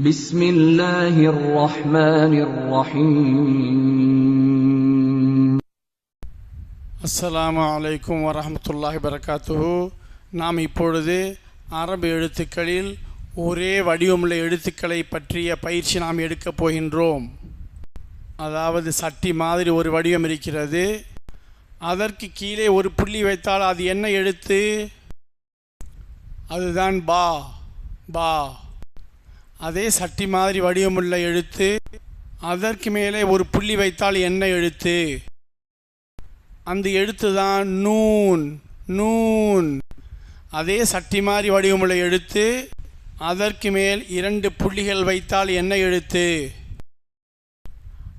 بسم الله الرحمن الرحيم அஸ்ஸலாமு அலைக்கும் வரஹ்மத்துல்லாஹி வரகாத்துஹு நாம் இப்பொழுது அரபு எழுத்துக்களில் ஒரே வடிவமுள்ள எழுத்துக்களை பற்றிய பயிற்சி நாம் எடுக்கப் போகின்றோம் அதாவது சட்டி மாதிரி ஒரு வடிவம் இருக்கிறது அதற்கு கீழே ஒரு புள்ளி வைத்தால் அது என்ன எழுத்து அதுதான் பா பா அதே சட்டி மாதிரி வடிவமுள்ள எழுத்து. அதற்கு மேலே ஒரு புள்ளி வைத்தால் என்ன எழுத்து? அந்த எழுத்து தான் நூன் நூன். அதே சட்டி மாதிரி வடிவமுள்ள எழுத்து. அதற்கு மேல் இரண்டு புள்ளிகள் வைத்தால் என்ன எழுத்து?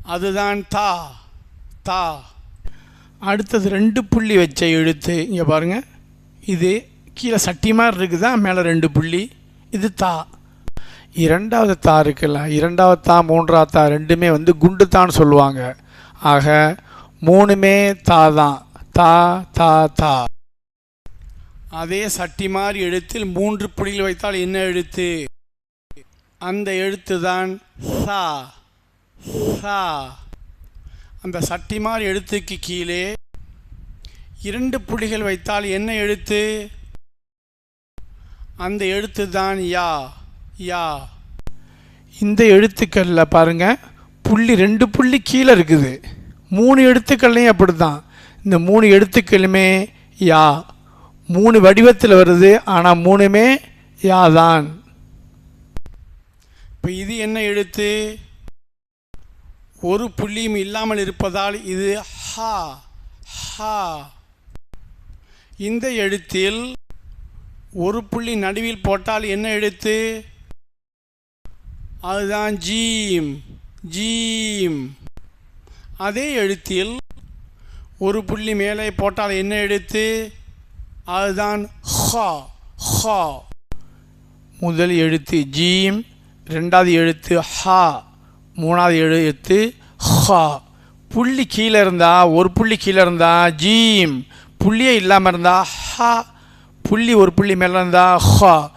அதுதான் தா தா. அடுத்தது ரெண்டு புள்ளி வச்ச எழுத்து. இங்கே பாருங்க. இது கீழே சட்டி மாதிரி இருக்குதா? மேலே ரெண்டு புள்ளி. இது தா. இரண்டாவது தா இருக்குல்ல இரண்டாவது தா மூன்றாவது தா ரெண்டுமே வந்து குண்டு தான் சொல்லுவாங்க. ஆக மூணுமே தா தான். தா தா தா. அதே சட்டி மாதிரி எழுத்தில் மூன்று புள்ளிகள் வைத்தால் என்ன எழுத்து? அந்த எழுத்து தான் சா. சா. அந்த சட்டி மாதிரி எழுத்துக்கு கீழே இரண்டு புள்ளிகள் வைத்தால் என்ன எழுத்து? அந்த எழுத்து தான் யா. யா. இந்த எழுத்துக்களில் பாருங்கள் புள்ளி ரெண்டு புள்ளி கீழே இருக்குது. மூணு எழுத்துக்கள்லையும் அப்படி தான் இந்த மூணு எழுத்துக்களுமே யா. மூணு வடிவத்தில் வருது ஆனால் மூணுமே யா தான் இப்போ இது என்ன எழுத்து? ஒரு புள்ளியும் இல்லாமல் இருப்பதால் இது ஹா ஹா. இந்த எழுத்தில் ஒரு புள்ளி நடுவில் போட்டால் என்ன எழுத்து? அதுதான் ஜீம் ஜீம். அதே எழுத்தில் ஒரு புள்ளி மேலே போட்டால் என்ன எழுத்து? அதுதான் ஹா ஹா. முதல் எழுத்து ஜீம் ரெண்டாவது எழுத்து ஹா மூணாவது எழுத்து ஹா. புள்ளி கீழே இருந்தால் ஒரு புள்ளி கீழே இருந்தால் ஜீம். புள்ளியே இல்லாமல் இருந்தால் ஹா. புள்ளி ஒரு புள்ளி மேலே இருந்தால் ஹா.